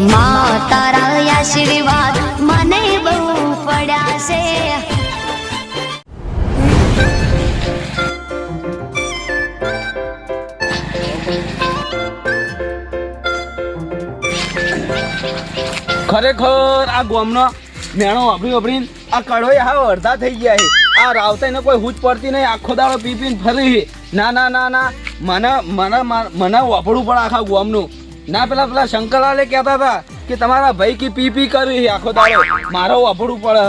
માં તારા આશીર્વાદ મને બહુ પડ્યા છે ખરેખર આ ગોમનો મેણો વાપરી વાપરીને આ કડોય હા અડધા થઈ ગયા છે. આ રાવતા એને કોઈ હૂચ પડતી નહીં. આખો દાડો પી પીને ફરી ના ના ના ના. મને મને મને વાપરવું પડે આખા ગોમનું. ના, પેલા પેલા શંકરલાલે કહેતા હતા કે તમારા ભાઈ કી પી પી કરી આખો દાડો. મારો અભડું પડે.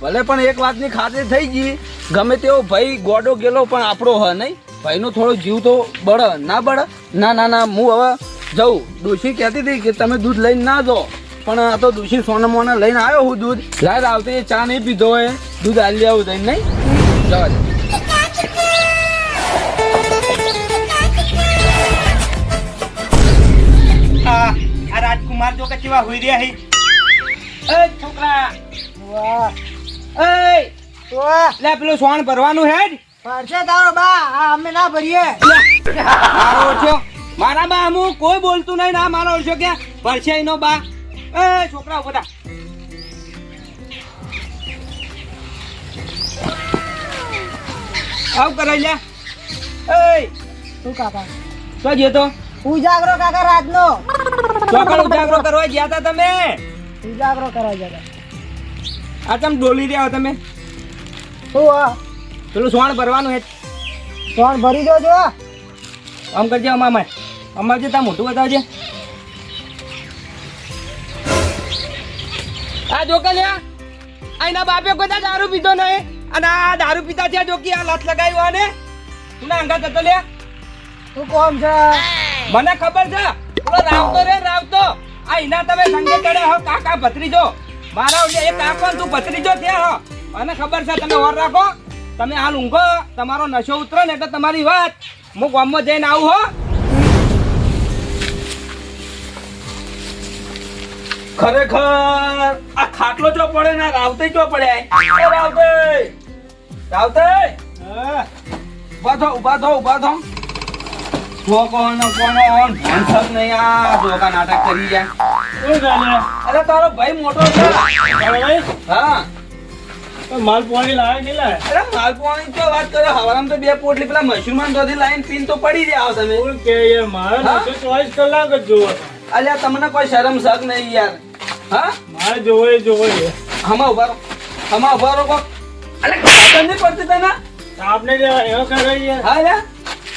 ભલે પણ એક વાતની ખાતરી થઈ ગઈ. ગમે તેવો ભાઈ ગોડો ગેલો પણ આપણો હ, નહીં? ભાઈનો થોડો જીવ તો બળ. ના બળ? ના ના ના, હું હવે જઉં. ડોશી કહેતી હતી કે તમે દૂધ લઈને ના જો પણ આ તો દોશી સોના મોના લઈને આવ્યો હું દૂધ. લાય આવતી ચા નહીં પીધો હોય. દૂધ આલી આવું દઈને, નહીં? જવા રાજકુમાર જો કે કેવા હોઈ રહ્યા હી. એ છોકરા. એ. લે પેલું સોણ ભરવાનું હે ભરશે તારો બા. આ અમે ના ભરીએ. મારો ઓળખ્યો મારા બા અમુ કોઈ બોલતું નહીં. ના મારો ઓછો કે ભરશે એનો બા. એ છોકરા ઊભા. આવ કરાઈ લે એ. તું કાકા? તો તો ઉજાગરો કાકા રાતનો. ચોકડ ઉજાગરો કરવા ગયા તા તમે? ઉજાગરો કરવા ગયા હતા આ તમે ડોલી રહ્યા તમે? શું હા પેલું સોણ ભરવાનું હે સોણ ભરી દો જો. આમ કરજે અમાર. અમાર જે તા મોટું બતાવજે. આ જો કે લ્યા આ બાપે કોઈ દારૂ પીધો નહીં. અને આ દારૂ પીતા છે જોકી આ આ લત લગાવ્યું ને તું ના અંગા જતો લે તું કોમ છે? મને ખબર છે. પેલો રાવતો રે રાવતો. આ એના તમે સંગે ચડે હો કાકા ભત્રીજો. મારા ઓલે એક કાકો તું ભત્રીજો થયા હો. મને ખબર છે તમે ઓર રાખો. તમે હાલ ઊંઘો તમારો નશો ઉતરો ને એટલે તમારી વાત. હું ગામમાં જઈને આવું હો. ખરેખર આ ખાટલો ચો પડે ને રાવતે ચો પડે? રાવતે! રાવતે! ઊભા થો ઊભા થો ઊભા થો. જો કોણ કોણ ઓન? ભણસક નહીં આ જોકા નાટક કરી જાય. અરે તારો ભાઈ મોટો છે. હા. માલ પાણી લાવે નહીં લાવે? અરે માલપુઆની તો વાત કરે હવારામ તો બે પોટલી પેલા મશરૂમ દોધી લાઈન પીન તો પડી રહ્યા તમે. કોણ કે યાર મારે? નશો ચોવીસ કલાક જ જોવો અલ્યા તમને કોઈ શરમ શક નહીં યાર. હા? મારે જોવો જોવો હમા ઊભા રહો. હમા ઊભા રહો કોક. અલે ખબર નહીં પડતી તને? આપણે જે એવો કરે યાર હા લ્યા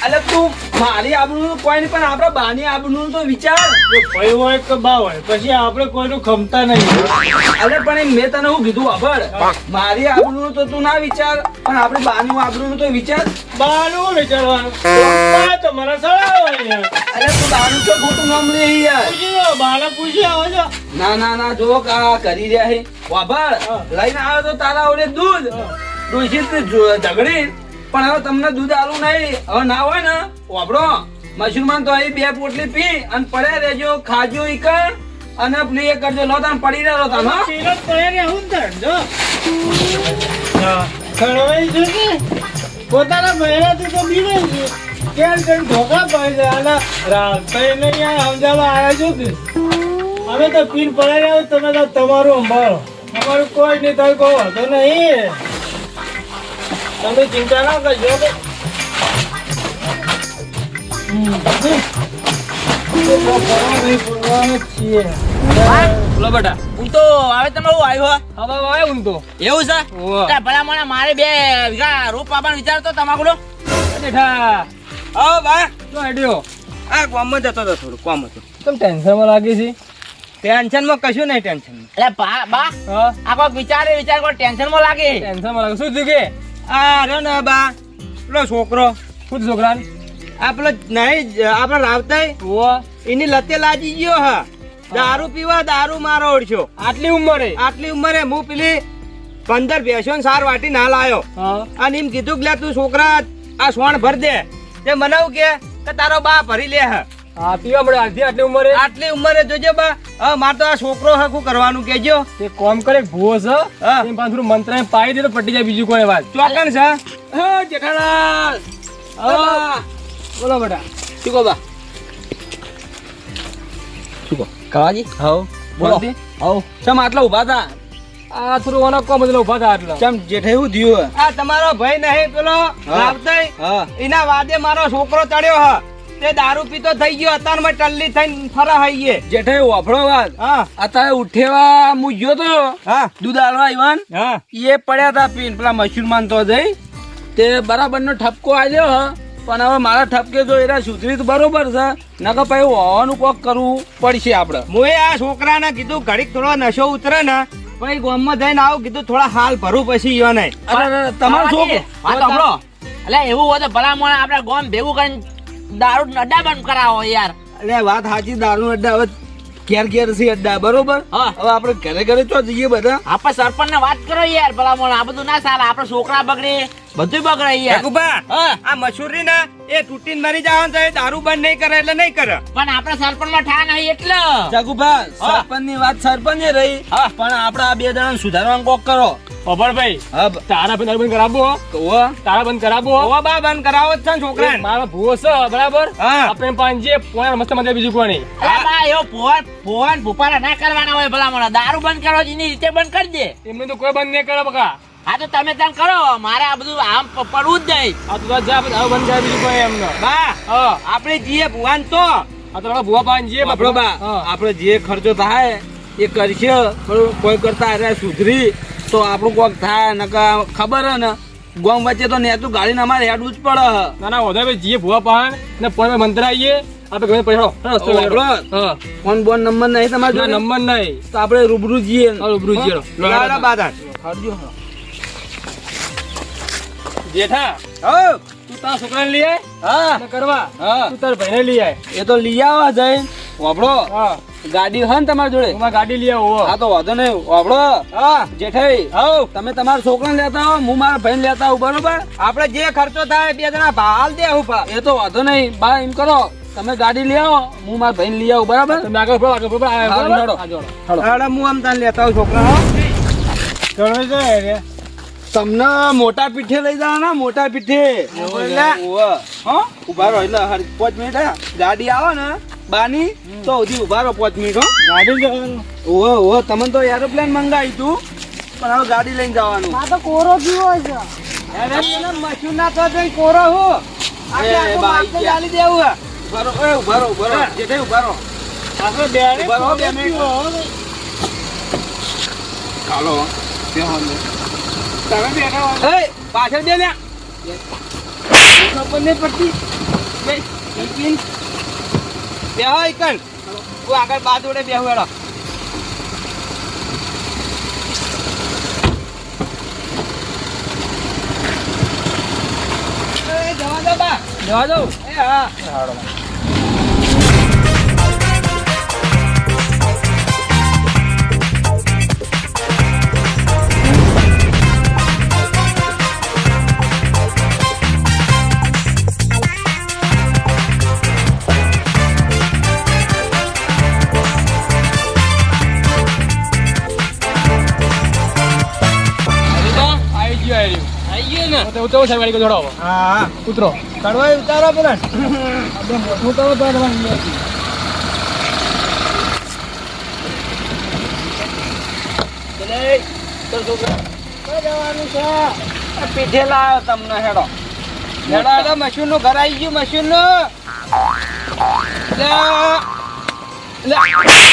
અલે તું મારી આબરૂ કોઈ નહીં પણ આપણા બાની આબરૂ તો વિચાર. ભય હોય કે બા હોય પછી આપણે કોઈનું ખમતા નહીં. અલે પણ મેં તને હું કીધું અભડ મારી આબરૂ તો તું ના વિચાર પણ આપણે બાની આબરૂ તો વિચાર. બાનું વિચારવાનું. બા તો હોય યાર તું બાનું તો ખોટું નામ લે યાર. પૂછી બાને પૂછી આવો છો. ના ના ના જો આ કરી રહ્યા છે. વાભળ લઈને આવ્યો તો તારા ઓલે દૂધ. દૂષિત ઝઘડી. પણ હવે તમને દૂધ આલું નહીં. હવે ના હોય ને વાપરો. મશરૂમાન તો અહીં બે પોટલી પી અને પડ્યા રહેજો ખાજો ઈકણ અને પેલી એ કરજો. લો તાન પડી રહ્યો તાન હો. સીરત પડે ને હું. જો ખણવાઈ કે પોતાના બહેરાથી તો બીવે છે કેમ કેમ ધોકા પડે છે આના રાસ્તા નહીં આ સમજાવવા આવ્યા છો કે અમે તો પીન પડે રહ્યો તમે તો તમારું સંભાળો. અમારું કોઈ નહીં તમે કહો તો નહીં. તમે ચિંતા ના કરજો કે હમ, પછી? એ તો ફરવા નહીં, ફરવા જ છીએ બોલો બેટા. હું તો આવે તમે હું? આવ્યો હવે આવે હું તો. એવું છે? ભલા મને મારે બે વીઘા રોપ પાવાનું વિચાર તો તમાકુનો. બેઠા હા બા. તો હેડ્યો. આ કોમમાં જતો હતો થોડું કોમ હતું. તમે ટેન્શનમાં લાગી છે? ટેન્શનમાં કશું નહીં ટેન્શન એટલે બા બા આ કોઈ વિચારે વિચાર કોઈ ટેન્શનમાં લાગે. ટેન્શનમાં લાગે. શું થયું કે? આ ને બા. પેલો છોકરો. શું છોકરા આપડે નહીં આપણે લાવતાય ઓવા એની લતે લાજી ગયો હા. દારૂ પીવા દારૂ મારો ઓળખ્યો આટલી ઉંમરે? આટલી ઉંમરે હું પેલી પંદર ભેંસો સાર વાટી ના લાયો. અને એમ કીધું કે લે તું છોકરા આ સોણ ભર દે. તે મને કે તારો બા ભરી લે હે. હા પીવા મળે. આટલી આટલી ઉંમરે? આટલી ઉંમરે જોજો બા. હવે મારે તો આ છોકરો હકું કરવાનું કેજો તે કોમ કરે ભૂવો છે. હા. એમ મંત્ર પાઈ દે તો પટી જાય બીજું કોઈ વાત. ચોકણ છે? હા જેઠાલાલ. હા. બોલો. બેટા. શું કહો બા? શું કહો? કવાજી હવ બોલો. બોલો. ચમ આટલા ઊભા હતા આ થોડું ઓનો કોમ એટલે ઊભા થા એટલે ચમ જેઠે હું થયું આ તમારો ભાઈ નહીં પેલો રાવતઈ. હા. એના વાદે મારો છોકરો ચડ્યો હ. તે દારૂ પીતો થઈ ગયો અત્યારમાં ટલ્લી થઈને ફરા હઈએ જેઠે વફળો વાત. હા. અત્યારે ઉઠેવા મુ ગયો તો હા. દૂધ આલવા ઈવાન હા. એ પડ્યા હતા પીન પેલા મશરૂમાન તો જઈ. તે બરાબર નો ઠપકો આવ્યો હ પણ હવે મારા ઠપકે જો એરા સુધરી તો બરોબર છે. નકર પછી હોવાનું કોક કરવું પડશે આપડે. મુએ આ છોકરાને કીધું ઘડીક થોડો નશો ઉતરે ને પછી ગામમાં જઈને આવું કીધું થોડા હાલ ભરું પછી યો નહીં તમારો સાંભળો. એટલે એવું હોય તો ભલા મોણા આપણે ગોમ ભેગું કરીને દારૂ અડ્ડા બંધ કરાવો યાર. અરે વાત સાચી દારૂ અડ્ડા હવે ઘેર ઘેર છે અડ્ડા બરોબર? હવે આપણે ઘરે ઘરે તો જઈએ બધા? આપણે સરપંચ ને વાત કરો યાર ભલા મોણ આ બધું ના સારા આપણે છોકરા બગડે બધું બગડે યાર. યાકુબા આ મસૂરી ને એ તૂટીને મરી જવાનું છે એ દારૂ બંધ નહીં કરે એટલે નહીં કરે. પણ આપણે સરપંચમાં ઠા નહીં એટલે. જગુભા સરપંચની વાત સરપંચ રહી. પણ આપણે આ બે જણા સુધારવાનું કોક કરો. ભાઈ તારા બંધ બંધ કરાવવો તો તારા બંધ કરાવવો બા બંધ કરાવો જ છે ને મારો ભૂવો છે બરાબર? હા. આપણે પાંજે મસ્ત મજા બીજું કોની. એવો ભૂપારા ના કરવાના હોય ભલા મોણા દારૂ બંધ કરો એની રીતે બંધ કરી દે. એમને તો કોઈ બંધ નહીં કરે બકા. હા તો તમે ત્યાં કરો. મારે આ બધું આમ પડવું જ નહીં. આ તો જા બંધ કરે બીજું કોઈ એમનો. બા હા. આપણે જીએ ભુવાન તો. આ તો ભૂવા પાંજે આપણો બા આપણે જે ખર્ચો થાય એ કરશે. પણ કોઈ કરતા અરે સુધરી. તો આપણું કોક થાય નકા ખબર હે ને ગોમ વચ્ચે તો નેતું ગાડીને અમારે હેડવું જ પડે ના ના ઓધા ભાઈ જીએ ભૂવા પાન ને પોયા મંત્ર આવીએ આપણે ગમે પૈસા રસ્તો હા. ફોન બોન નંબર નહીં તમારે ના નંબર નહીં. તો આપણે રૂબરૂ જઈએ. હા, રૂબરૂ જીરો લાડા બાદા હરજો જેઠા હો. તું તારા છોકરાને લઈ આય? હા. કરવા. હા. તું તારા ભાઈને લઈ આય. એ તો લઈ આવા જઈ વાપડો હા. ગાડી હન તમારી જોડે? તું ગાડી લઈ આવો હા. તો વાંધો નહીં. આપડો હા. જેઠાઈ હો તમે તમારા છોકરાને લેતા આવો હું મારા ભાઈને લેતા આવું બરોબર? આપણે જે ખર્ચો થાય બે જણા ભાલ દે હું પા એ તો વાંધો નહીં. બા એમ કરો. તમે ગાડી લઈ આવો હું મારા ભાઈને લઈ આવું બરાબર? તમે આગળ ભરો આગળ ભરો આ હા, આમ તને લેતા આવું છોકરા તમને મોટા પીઠે લઈ જવાના મોટા પીઠે. ઊભા રહો એટલે પાંચ મિનિટ. ગાડી આવે ને બાની તો હજી ઊભા રહો પાંચ મિનિટ હો ગાડી જવાનું ઓહો ઓહો તમે તો એરોપ્લેન મંગાવી તું પણ હવે ગાડી લઈને જવાનું. આ તો કોરો જીવો છે. મને ના તો કોરો હો. આપણે એ, આખું બાઈ માથે ગયા. ચાલી દેવું હે. ઊભા એ ઊભા રહો ઊભા રહો જેઠાઈ ઊભા રહો આપણે ઊભા બે મિનિટ. હાલો બેહો ને. તમે બેઠા હો. એ, પાછળ બે લ્યા ખબર નહીં પડતી. બે. બેહો ઈકન. હું આગળ બા જોડે બેહું એડો જવા દો બા. જવા દઉં એ, હા. ને? ઉતરો સાહેબ ગાડી હા. ઉતરો. ઉતારો પેલા. મોટું તો તમારે પીઠે લાવ્યો તમને હેડો. હેડો હેડો મશીનનું ઘર આવી ગયું મશીનનું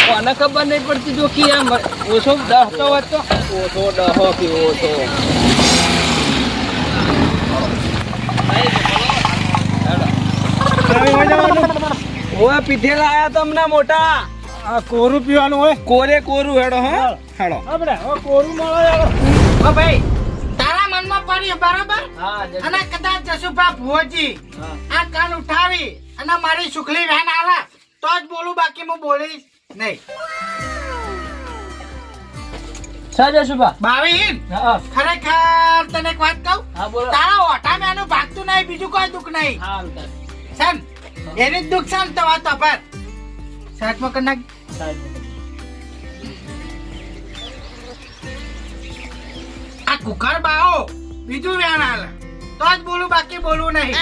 કોને ખબર નહીં પડતી જો કે આમ ઓછો દહતો હતો ઓછો ડહો કે ઓછો. ઓય પીઠે લાયા તમને મોટા. આ કોરું પીવાનું હોય? કોરે કોરું હેડો હે? હેડો. આપણે ઓ કોરું મળો યાર. ઓ ભાઈ તારા મનમાં પડ્યું બરાબર? હા અને કદાચ જસુભા ભુવજી આ કાન ઉઠાવી અને મારી સુખલી વેન આલે તો જ બોલું બાકી હું બોલીશ નહીં. ખરેખર તને એક વાત કહું? તારા ઓઠા મેનું ભાગતું નહીં બીજું કોઈ દુઃખ નહીં. એની જ નુકસાન તો વાત પર સાચમાં કરી આ કુકર બાઓ બીજું વ્યાણ હાલ. તો જ બોલું બાકી બોલવું નહીં.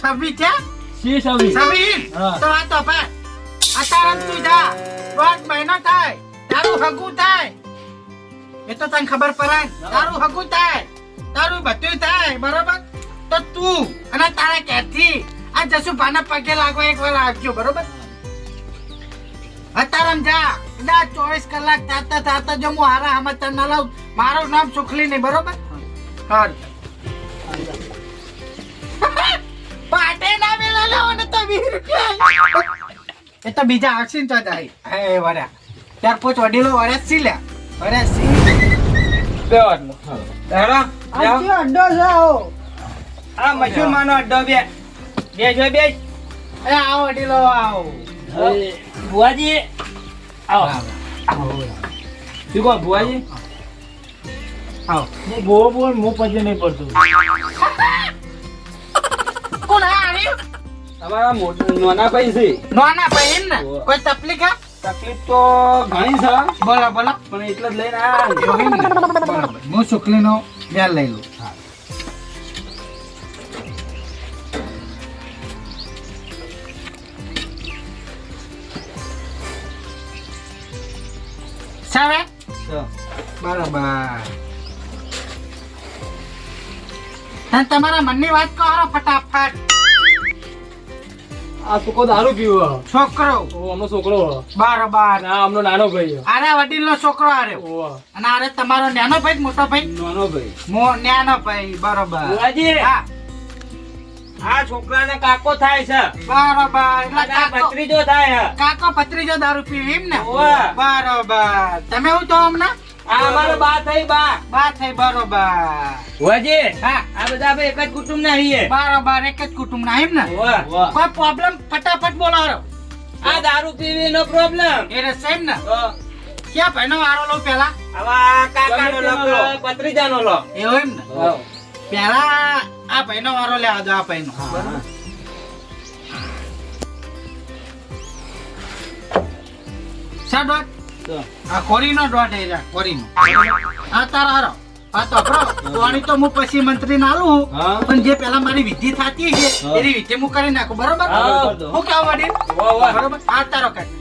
છવ્વીસ છે? સવી છવ્વીસ. હા. તો વાત પર અત્યારે તું જા. દોઢ મહિનો થાય. તારું હગું થાય. એ તો તને ખબર પડે તારું હગું થાય. તારું બધું થાય. બરોબર? તો તું અને તારા ક્યાંથી આ જસુભાના પગે લાગો એક વાર આવજો બરોબર? અત્યારે જા ના ચોવીસ કલાક થાતા થાતા જો હું હારા તને ના લાવું મારું નામ સુખલી નહીં બરોબર? હાર. પાટે ના મેલા લાવો ને તો વીસ રૂપિયા. એ તો બીજા આવશે ને તો જાય હે વડ્યા ચાર પાંચ વડીલો વડ્યા સી લ્યા? વડ્યા સી બે વાટલો કયો અડ્ડો છે આવો આ મશહૂર માનો અડ્ડો બે. બે જો બે. એ આવો વડીલો આવો. બુઆજી આવો. શું કહો ભુવાજી? હું બહુ બોલ હું પછી નહીં પડતું. કોણ આ તમારા નાના ભાઈ છે. નોના ભાઈ ને? કોઈ તકલીફ હે? તકલીફ તો ઘણી છે બોલા બોલા. પણ એટલે જ લઈને આ હું શુક્લીનો વ્યાલ લઈ લઉં. તમે તમારા મનની વાત કહો ફટાફટ. આ કોઈ દારૂ પીવો છોકરો. ઓ અમનો છોકરો બરાબર. ના અમનો નાનો ભાઈ અરે વડીલનો છોકરો આર્યો ઓ અને આરે તમારો નાનો ભાઈ મોટો ભાઈ? નાનો ભાઈ. મો નાનો ભાઈ બરોબર. ભુવાજી હા. આ છોકરાને કાકો થાય છે. બરોબર. એટલે અને ભત્રીજો થાય કાકો પત્રીજો દારૂ પીવે એમ ને. બરોબર. તમે હું તો હમણાં? અમારો બા થઈ બા. બા થઈ બરોબર. ભુવાજી હા. આ બધા આપણે એક જ કુટુંબ ના બરોબર એક જ કુટુંબ ના? એમ ને કોઈ પ્રોબ્લેમ ફટાફટ બોલાવો. આ દારૂ પીવી નો પ્રોબ્લેમ એ રહેશે એમ ને? ક્યાં ભાઈનો વારો લો પેલા? હવે આ કાકાનો લો લો. ભત્રીજાનો લો. એવું એમ ને? પેલા આ ભાઈનો વારો લેવા દો આ તો. આ કોરીનો દોઢ એરા કોરીનો આ તારા હારો. આ તો આપણો તોણી તો હું પછી મંત્રી ના આલું પણ જે પેલા મારી વિધિ થતી છે એની વિધિ હું કરી નાખું. બરોબર? હા, કેવું. બરોબર? આ તારો કાઢ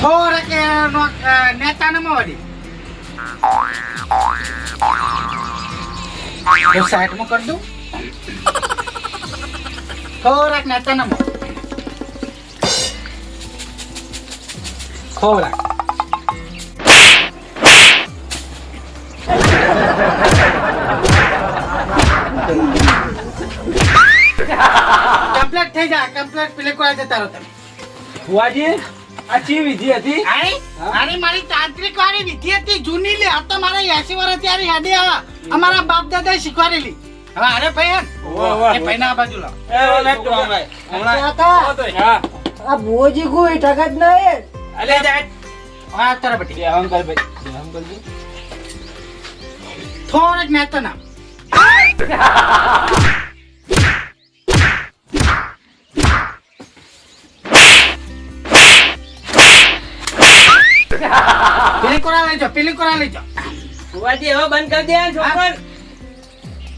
થોડાક એનો, અ, હું સાઈડમાં કરી દઉં? થોડાક ના થોડાક કમ્પ્લેટ થઈ જા કમ્પ્લેટ પેલે કોઈ જતા રહો તમે ભુવાજી આ ચી વિધિ હતી? આઈ આની મારી તાંત્રિક વાળી વિધિ હતી જૂની લે. આ તો મારા એસી વર્ષ ત્યારે યાદી આવા. અમારા બાપ દાદાએ શીખવાડેલી. હવે અરે ભાઈ હે ને, વાહ, વાહ. એ ભાઈ ના બાજુ લાવો. એ ઓલા તો ભાઈ. હમણા આ બોજી કોઈ ઠગત જ નહીં અલે જાય. હા તારા બટી અંકલ ભાઈ. અંકલ જી થોડક નેતો ના કોરા લઈ જાઓ પેલી કોરા લઈ જાઓ ભુવાજી હવે બંધ કરી દે છોકર.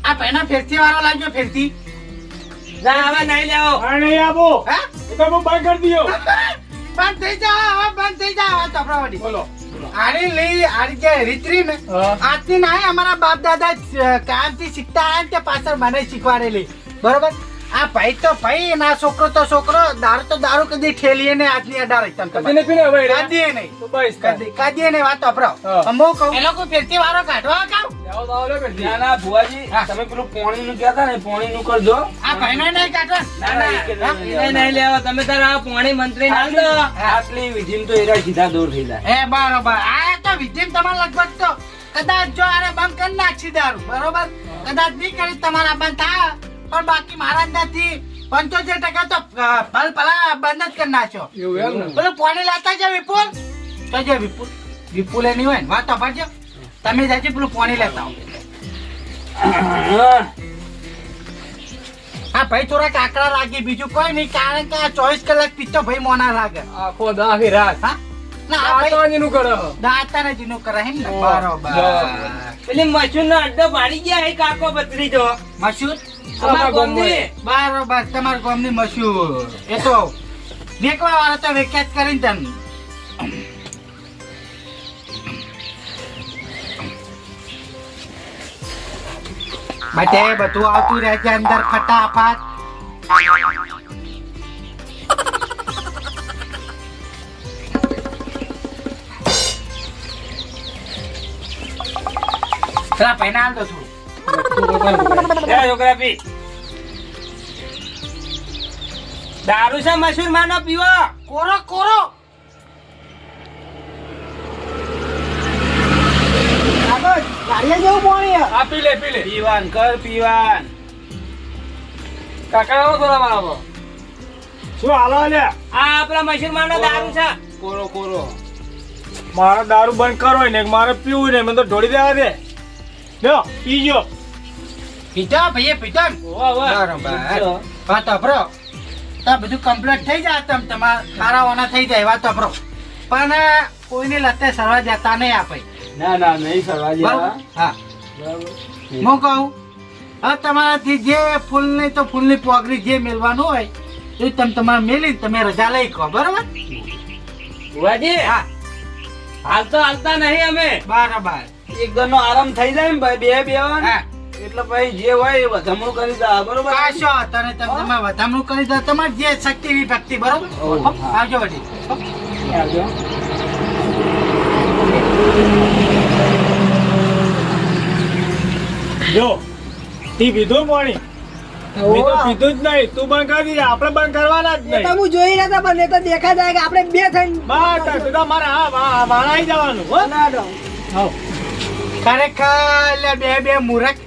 આ ભાઈના ફેરતી વાળો લાગ્યો ફેરતી જા હવે નહીં લેવો. આ નહીં આપો. હા? તો હું બંધ કરી દયો બંધ થઈ જા હવે બંધ થઈ જા હવે તપડા વડી બોલો. આરી લઈ આરી કે રીતરી ને. આજથી ના અમારા બાપ દાદા કામથી શીખતા આયા ને તે પાછળ મને શીખવાડેલી. બરોબર? આ ભાઈ તો ભાઈ ના છોકરો તો છોકરો દારૂ તો દારૂ કદી ઠેલીએ ને આટલી અઢાર તમ કદી નહીં પીને હવે કાદીએ નહીં. તો બસ કદી કાદીએ નહીં વાત અપરાવ અમો કહું એ લોકો ફેરતી વારો કાઢવા લે પેલી. ના ના ભુવાજી તમે પેલું પોણી નું કહેતા ને પોણી નું કરજો. આ ભાઈનો નહીં કાઢવા? ના ના નહીં લેવો. તમે તારા આ પોણી મંત્રી ના દો આટલી વિધિમ તો એરા સીધા દૂર થઈ જાય. એ બરોબર. આ તો વિધિમ તમારે લગભગ તો કદાચ જો આને બંધ કરી નાખી દારૂ. બરોબર? કદાચ નહીં કરી તમારા બંધ થાય પણ બાકી મારા નથી. પંચોતેર ટકા તો ભલ ભલા બંધ જ કરી નાખ્યો. એવું એમ ને? પેલું લાતા છે વિપુલ. તો જે વિપુલ વિપુલ એની હોય ને વાત તો પડજો તમે જાજે પેલું પોણી લેતા હા ભાઈ થોડા કાકડા લાગી બીજું કોઈ નહીં કારણ કે આ ચોવીસ કલાક પીતો ભાઈ મોના લાગે. આખો દા રાત. હા? ના આ ભાઈ. દાંતવાજીનું કરે. એમ ને? બરોબર. પેલી મશૂર નો અડ્ડો પાડી ગયા એ કાકો ભત્રીજો મશહૂર અમારા ગામની. બરોબર તમારા ગામની મશહૂર એ તો વેકવા વાળા તો વિખ્યાત કરીને તને. બટે બધું આવતું રહે છે અંદર ફટાફટ. પેલા પૈના હાલ છું. છોકરા પી. દારૂ છે મશૂર માનો પીવો. કોરો કોરો. ગાડીએ જેવું પાણી આ પી લે પી લે. પીવાન કર પીવાન. કાકા આવો થોડા મારા શું હાલો લે? આ આપણા મશૂર માનો દારૂ છે. કોરો કોરો. મારો દારૂ બંધ કરો ને મારે પીવું ને મને તો ઢોળી દેવા દે. લ્યો જો પીધો ભાઈએ પીધો? બરોબર. હા તપરો તો બધું કમ્પ્લીટ થઈ જાય તમ તમાર ખારાવાના થઈ જાય એવા તપરો પણ કોઈને લતે સરવા જતા નહીં આપે. ના ના નહીં સરવા બરોબર? હા. હું કહું હવે તમારાથી જે ફૂલની તો ફૂલની પોગરી જે મેળવાનું હોય એ તમે તમારે મેલી તમે રજા લઈ કહો બરાબર? વાજી હા. હાલ તો હાલતા નહીં અમે. બરોબર. એક નો આરામ થઈ જાય ને ભાઈ બે બે હા. એટલે ભાઈ જે હોય એ વધામણું કરી દે બરોબર? કાશો તને તમે વધામણું કરી દો તમારે જે શક્તિ એવી ભક્તિ બરોબર. આવજો વડી આવજો. જો તી પીધું પાણી પીધું જ નહીં તું બંધ કરી આપણે બંધ કરવાના જ નહીં. હું જોઈ રહ્યા પણ એ તો દેખાય જાય કે આપણે બે થઈને બસ મારે હા વા- જવાનું હો. ના દો. ખરેખર બે બે મૂરખ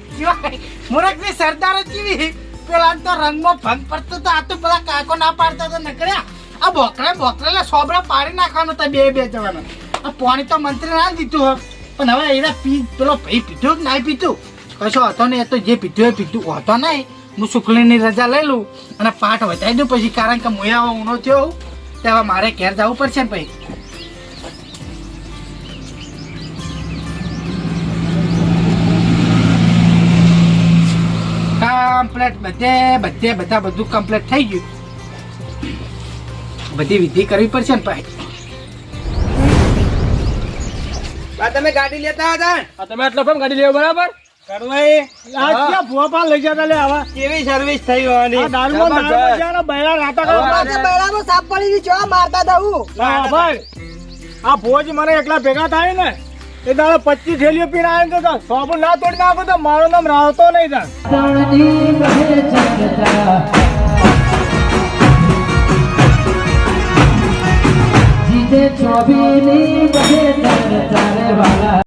મૂરખની સરદાર કેવી પેલા તો રંગમાં ભંગ પડતો તો આ તો પેલા કાકો ના પાડતા તો નકર્યા આ બોકરે બોકરે લે સોબરા પાડી નાખવાનો તો બે બે જવાનો. આ પાણી તો મંત્રી ના દીધું હોય પણ હવે એના પી પેલો ભાઈ પીધું કે ના પીધું? કશો હતો ને એ તો જે પીધું એ પીધું. હતો નહીં. હું શુક્લની રજા લઈ લઉં અને પાઠ વધારી દઉં. પછી કારણ કે મોયા ઊનો થયો હોઉં, તે મારે ઘેર જવું પડશે ને ભાઈ. કમ્પ્લેટ બધે બધે બધા બધું કમ્પ્લેટ થઈ ગયું. બધી વિધિ કરવી પડશે ને ભાઈ. તમે ગાડી લેતા હતા? તમે આટલો પણ ગાડી લેવો બરાબર? કેવી સર્વિસ થઈ હોવાની? આ ભોજ મને એકલા ભેગા થાય ને એ દાડો પચીસ થેલીઓ પીને આવ્યો તો સોબુ ના તોડી નાખો તો મારો નામ રાવતો નહીં તાર.